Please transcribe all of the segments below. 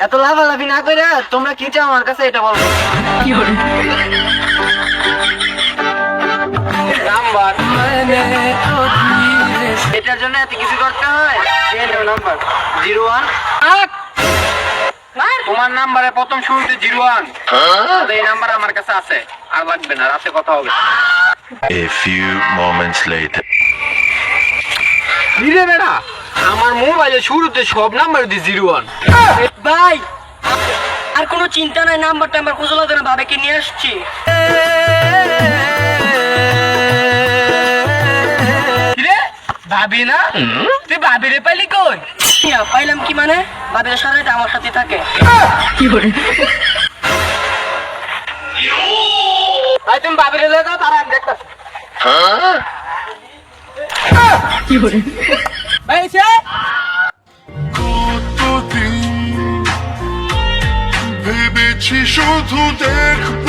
এত না করে তোমরা কি চাও আমার কাছে এটা বলো নাম্বার এটার জন্য এত কিছু করতে হয় নাম্বার জিরো ওয়ান তোমার নাম্বারে প্রথম শুরুতে জিরো ওয়ান এই নাম্বার আমার কাছে আছে আর লাগবে না রাতে কথা হবে A few moments later. ধীরে বেড়া। আমার মোবাইলে শুরুতে সব নাম্বার দিয়ে জিরো ওয়ান। ভাই আর কোনো চিন্তা নাই নাম্বার টাম্বার খুঁজে লাগে না ভাবেকে নিয়ে আসছি। কিরে? ভাবি না? তুই ভাবি রে পাইলি কই? ইয়া, পাইলাম কি মানে? ভাবিরা সারা রাত আমার সাথে থাকে। ভাই তুমি বাবির হলে তারা আমি দেখতেছি। কি বলে ভেবেছি শুধু দেখব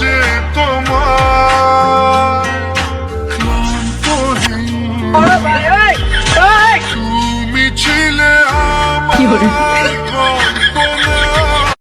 যে তোমার তুমি ছিলে আমার